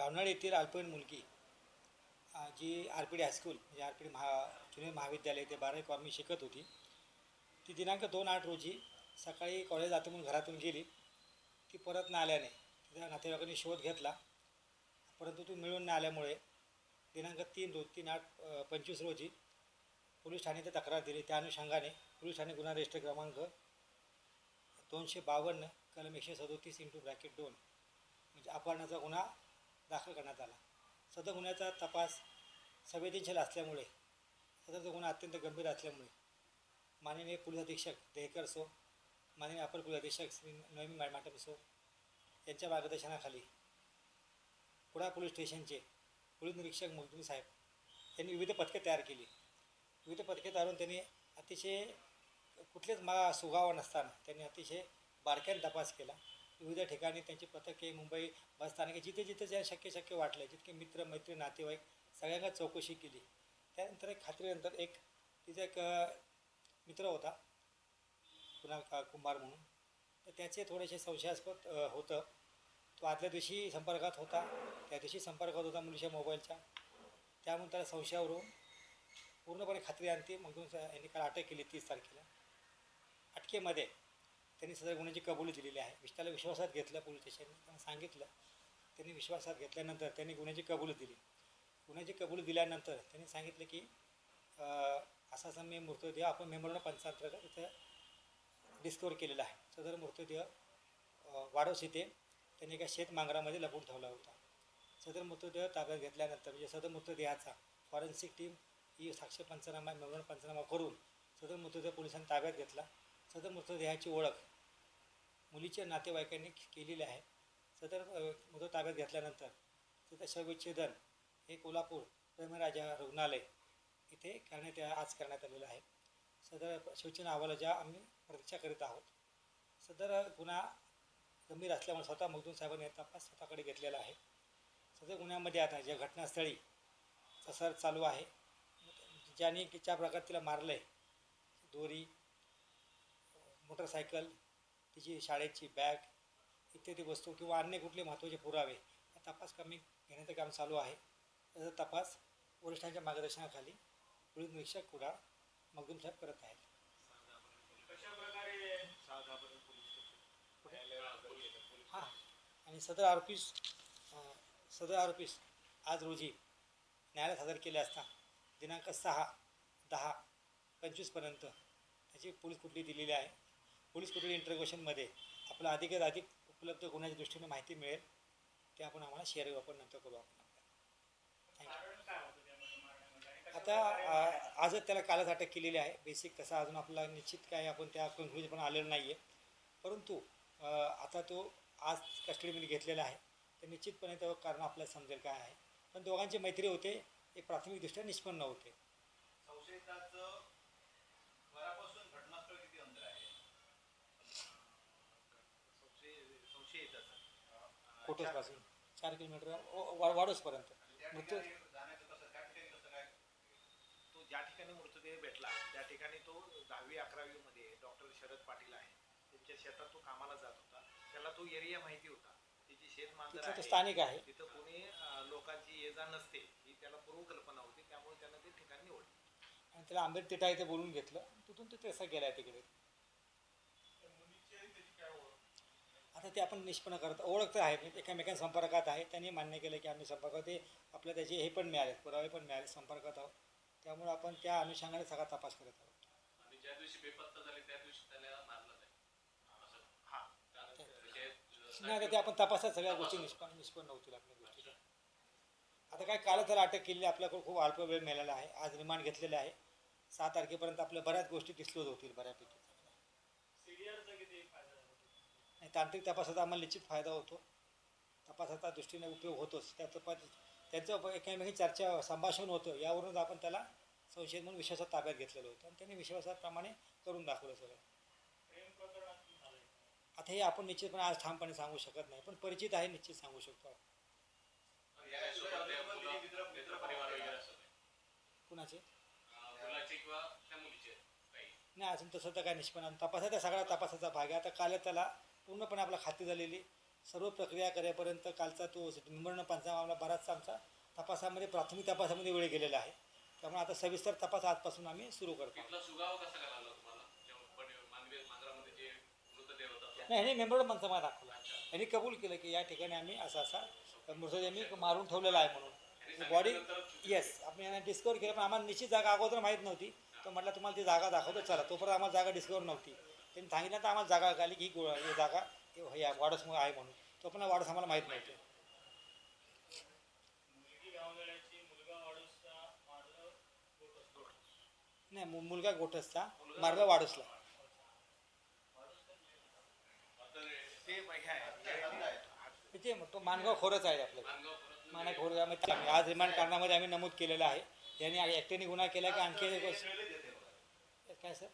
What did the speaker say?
गावनाळ येथील अल्पवयीन मुलगी G R P D high school म्हणजे आर पी डी महा ज्युनियर महाविद्यालय ते बारावी कॉर्मी शिकत होती. ती दिनांक दोन आठ रोजी सकाळी कॉलेज जातो म्हणून घरातून गेली. ती परत न आल्याने तिच्या नातेवाईकांनी शोध घेतला. परंतु ती मिळून न आल्यामुळे दिनांक तीन रोज तीन आठ पंचवीस रोजी पोलीस ठाणे ते तक्रार दिली. त्या अनुषंगाने पोलीस ठाणे गुन्हा रजिस्टर क्रमांक दोनशे बावन्न कलम एकशे सदोतीस इंटू ब्रॅकेट दोन म्हणजे अपहरणाचा गुन्हा दाखल करण्यात आला. सदर गुन्ह्याचा तपास संवेदनशील असल्यामुळे सदरचा गुन्हा अत्यंत गंभीर असल्यामुळे माननीय पोलीस अधीक्षक देहकर सो माननीय अपर पोलीस अधीक्षक श्री नवीन मॅडम सो यांच्या मार्गदर्शनाखाली कुडा पोलीस स्टेशनचे पोलीस निरीक्षक मुलतुमी साहेब त्यांनी विविध पथके तयार केली. विविध पथके तयारून त्यांनी अतिशय कुठलेच मा सुगावा नसताना त्यांनी अतिशय बारक्याने तपास केला. विविध ठिकाणी त्यांची पथके मुंबई बसस्थानके जिथे जिथे ज्या शक्य शक्य वाटलं जितके मित्र मैत्री नातेवाईक सगळ्यांना चौकशी केली. त्यानंतर एक खात्रीनंतर एक तिचा एक मित्र होता कुणाल का कुंभार म्हणून. तर त्याचे थोडेसे संशयास्पद होतं. तो आदल्या दिवशी संपर्कात होता. त्या दिवशी संपर्कात होता मुलीच्या मोबाईलच्या. त्यामुळे त्याला संशयावरून पूर्णपणे खात्री आणते. मग यांनी काल अटक केली तीस तारखेला. अटकेमध्ये त्यांनी सदर गुन्ह्याची कबुली दिलेली आहे. विश- त्याला विश्वासात घेतलं पोलीस स्टेशनने. त्यांना सांगितलं. त्यांनी विश्वासात घेतल्यानंतर त्यांनी गुन्ह्याची कबुली दिली. गुन्ह्याची कबुली दिल्यानंतर त्यांनी सांगितलं की असा असा मी मृतदेह आपण मेमोरण पंचांतर्गत इथं डिस्कवर केलेला आहे. सदर मृतदेह वाढवस वाडोस येथे त्यांनी एका शेतमांगरामध्ये लपून ठेवला होता. सदर मृतदेह ताब्यात घेतल्यानंतर म्हणजे सदर मृतदेहाचा फॉरेन्सिक टीम ही साक्ष पंचनामा मेमोरण पंचनामा करून सदर मृतदेह पोलिसांनी ताब्यात घेतला. सदर मृतदेहाची ओळख मुलीच्या नातेवाईकांनी केलेली आहे. सदर मृत ताब्यात घेतल्यानंतर तिथं शवविच्छेदन हे कोल्हापूर प्रेमराजा रुग्णालय इथे करण्यात आज करण्यात आलेलं आहे. सदर शिवसेना अहवालाच्या आम्ही प्रतीक्षा करीत आहोत. सदर गुन्हा गंभीर असल्यामुळे स्वतः मगदूम साहेबांनी तपास स्वतःकडे घेतलेला आहे. सदर गुन्ह्यामध्ये आता ज्या घटनास्थळी सर चालू आहे. ज्याने की ज्या प्रकारे तिला मारलं आहे दोरी मोटरसायकल तिची शाळेची बॅग इत्यादी वस्तू किंवा अन्य कुठले महत्त्वाचे पुरावे हा तपास कमी घेण्याचं काम चालू आहे. त्याचा तपास वरिष्ठांच्या मार्गदर्शनाखाली पोलीस निरीक्षक कुडाळ मगदूम साहेब करत आहेत. हां आणि सदर आरोपीस सदर आरोपीस आज रोजी न्यायालयात सादर केले असता दिनांक सहा दहा पंचवीसपर्यंत त्याची पोलीस कुठली दिलेली आहे? पोलीस कुठली इंटरग्रेशनमध्ये आपलं अधिकाधिक अधिक उपलब्ध गुन्ह्याच्या दृष्टीने माहिती मिळेल ते आपण आम्हाला शेअर वापर नंतर करू आपण थँक्यू आता आजच त्याला कालच अटक केलेली आहे. बेसिक तसा अजून आपला निश्चित काय आपण त्या कन्क्लुजन पण आलेलं नाही आहे परंतु आता तो आज कस्टडीमध्ये घेतलेला आहे. तर निश्चितपणे तो कारण आपल्याला समजेल काय आहे. पण दोघांची मैत्री होते. हे प्राथमिकदृष्ट्या निष्पन्न होते संशयिताचं घरापासून घटनास्थळ किती अंतर आहे संशय कोटसपासून चार किलोमीटर वा- वाडोसपर्यंत त्या मृत्यू ठिकाणी जाण्याचं कसं त्या ठिकाणी कसं काय तो ज्या ठिकाणी मृतदेह भेटला त्या ठिकाणी तो दहावी अकरावी मध्ये डॉक्टर शरद पाटील आहे. त्यांच्या शेतात तो कामाला जात होता. त्याला तो एरिया माहिती होता. त्याची शेतमांजर तिथला तो आहे. स्थानिक आहे. तिथं कोणी अं, लोकांची ये जा नसते ही त्याला पूर्वकल्पना होती. त्यामुळे त्यानं ते ठिकाण निवडलं. आणि त्याला आंबेड तिठा इथे बोलून घेतलं. तिथून तो तसा गेला तिकडे. आता ते आपण निष्पन्न करत ओळख तर आहे म्हणजे एकामेकां संपर्कात आहे. त्यांनी मान्य केलं की आम्ही संपर्कात ते आपल्या त्याचे हे पण मिळाले पुरावे पण मिळाले संपर्कात आहोत. त्यामुळे आपण त्या अनुषंगाने सगळा तपास करत आहोत. आणि ज्या दिवशी बेपत्ता झाले त्या दिवशी त्याला मारलं नाही. ते आपण तपासात सगळ्या गोष्टी निष्पन्न निष्पन्न होतील आपल्या गोष्टीच्या आता काय काल त्याला अटक केलेली आपल्याकडे खूप अल्प वेळ मिळालेला आहे. आज रिमांड घेतलेले आहे. सहा तारखेपर्यंत आपल्या बऱ्याच गोष्टी डिस्क्लोज होतील बऱ्यापैकी आणि तांत्रिक तपासाचा आम्हाला निश्चित फायदा होतो. तपासाचा दृष्टीने उपयोग होतोच. त्या तपास त्यांचं एकमेकी चर्चा संभाषण होतं. यावरूनच आपण त्याला संशयित म्हणून विश्वासात ताब्यात घेतलेलं होतं. आणि त्यांनी विश्वासाप्रमाणे करून दाखवलं सगळं. आता हे आपण निश्चितपणे आज ठामपणे सांगू शकत नाही पण परिचित आहे निश्चित सांगू शकतो कुणाचे? नाही अजून तसं तर काय निष्पन्न तपासाचा सगळा तपासाचा भाग आहे. आता काल त्याला पूर्णपणे आपला खात्री झालेली सर्व प्रक्रिया करेपर्यंत कालचा तो निमरण पंचनामा आम्हाला बराचसा आमचा तपासामध्ये प्राथमिक तपासामध्ये वेळ गेलेला आहे. त्यामुळे आता सविस्तर तपास आजपासून आम्ही सुरू करतो? नाही ह्याने मेंबर पंचनामा दाखवला. यांनी कबूल केलं की या ठिकाणी आम्ही असा असा मृतदेह मी मारून ठेवलेला आहे म्हणून. बॉडी येस आपण यांना डिस्कवर केलं पण आम्हाला निश्चित जागा अगोदर माहीत नव्हती. तर म्हटलं तुम्हाला ती जागा दाखवतो चला. तोपर्यंत आम्हाला जागा डिस्कवर नव्हती. त्यांनी सांगितलं तर आम्हाला जागा कळली की ही गो- ही जागा हे या वाडसमुळे आहे म्हणून. तो पण वाडस आम्हाला माहीत नव्हते. नाही मु- मुलगा गोठसचा मार्ग वाडसला ते तो मानगाव खोरच आहे आपलं. माना खोरगामध्ये आज रिमांड कारणामध्ये आम्ही नमूद केलेलं आहे. यांनी ॲक्टरनी गुन्हा केला की आणखी काय सर?